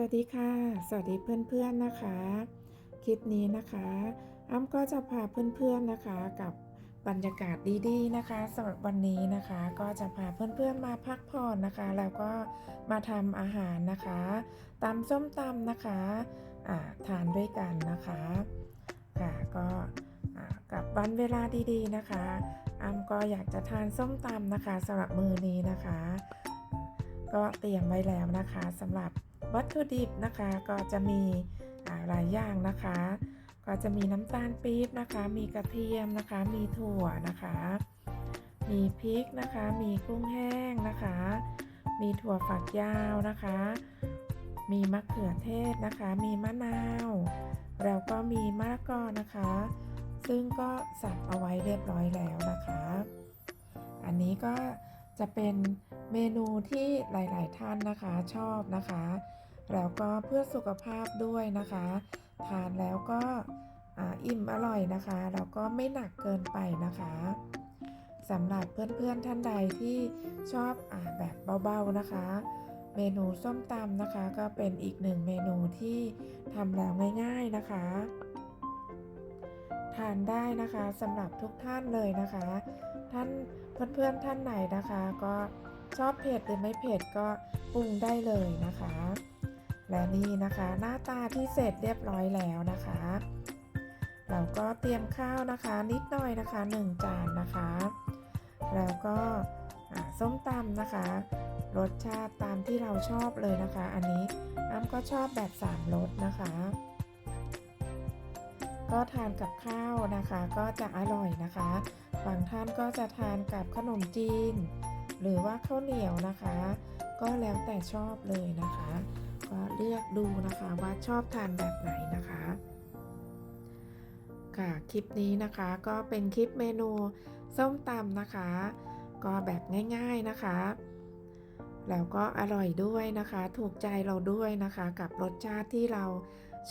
สวัสดีค่ะ สวัสดีเพื่อนๆนะคะ คลิปนี้นะคะอ้ำก็จะพาเพื่อนๆนะคะกับบรรยากาศดีๆนะคะสำหรับวันนี้นะคะ ก็จะพาเพื่อนๆมาพักผ่อนนะคะ แล้วก็มาทำอาหารนะคะตำส้มตำนะคะาทานด้วยกันนะคะค่ะก็กับวันเวลาดีๆนะคะอ้ำก็อยากจะทานส้มตำนะคะสำหรับมือนี้นะคะ ก็เตรียมไว้แล้วนะคะสำหรับ วัตถุดิบนะคะก็จะมีหลายอย่างนะคะ ก็จะมีน้ำตาลปี๊บนะคะ มีกระเทียมนะคะ มีถั่วนะคะ มีพริกนะคะ มีกุ้งแห้งนะคะ มีถั่วฝักยาวนะคะ มีมะเขือเทศนะคะ มีมะนาวแล้วก็มีมะละกอนะคะ ซึ่งก็สับเอาไว้เรียบร้อยแล้วนะคะ อันนี้ก็ จะเป็นเมนูที่หลาย ๆ ท่านนะคะชอบนะคะ แล้วก็เพื่อสุขภาพด้วยนะคะ ทานแล้วก็อ,อิ่มอร่อยนะคะ แล้วก็ไม่หนักเกินไปนะคะสำหรับเพื่อน ๆ ท่านใดที่ชอบอาแบบเบา ๆ นะคะ เมนูส้มตำนะคะ ก็เป็นอีกหนึ่งเมนูที่ทำแล้วง่าย ๆ นะคะ ทานได้นะคะสำหรับทุกท่านเลยนะคะ ท่านเพื่อนๆท่านไหนนะคะ ก็ชอบเผ็ดหรือไม่เผ็ดก็ปรุงได้เลยนะคะ และนี่นะคะหน้าตาที่เสร็จเรียบร้อยแล้วนะคะ เราก็เตรียมข้าวนะคะ นิดหน่อยนะคะ 1 จานนะคะ แล้วก็ส้มตำนะคะ รสชาติตามที่เราชอบเลยนะคะ อันนี้อ้ำก็ชอบแบบ3รสนะคะ ก็ทานกับข้าวนะคะ ก็จะอร่อยนะคะ บางท่านก็จะทานกับขนมจีน หรือว่าข้าวเหนียวนะคะ ก็แล้วแต่ชอบเลยนะคะ ก็เลือกดูนะคะว่าชอบทานแบบไหนนะคะค่ะคลิปนี้นะคะก็เป็นคลิปเมนูส้มตำนะคะ ก็แบบง่ายๆนะคะแล้วก็อร่อยด้วยนะคะ ถูกใจเราด้วยนะคะ กับรสชาติที่เรา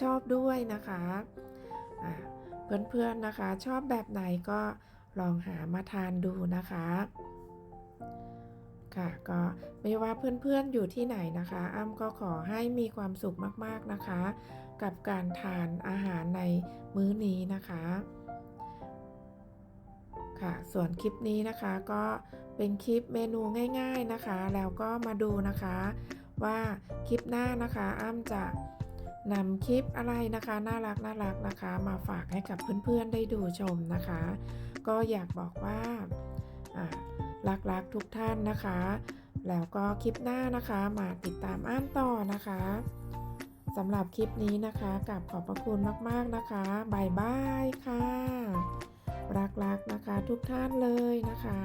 ชอบด้วยนะคะ เพื่อนๆนะคะชอบแบบไหนก็ลองหามาทานดูนะคะค่ะก็ไม่ว่าเพื่อนๆอยู่ที่ไหนนะคะ อ้ำก็ขอให้มีความสุขมากๆนะคะ กับการทานอาหารในมื้อนี้นะคะค่ะส่วนคลิปนี้นะคะก็เป็นคลิปเมนูง่าย ๆนะคะ แล้วก็มาดูนะคะ ว่าคลิปหน้านะคะ อ้ำจะ นำคลิปอะไรนะคะ น่ารักน่ารักนะคะ มาฝากให้กับเพื่อนๆได้ดูชมนะคะ ก็อยากบอกว่าอ่ารักๆทุกท่านนะคะ แล้วก็คลิปหน้านะคะมาติดตามอ้ำต่อนะคะสำหรับคลิปนี้นะคะกับขอบพระคุณมากๆนะคะบายบายค่ะ รักๆนะคะทุกท่านเลยนะคะ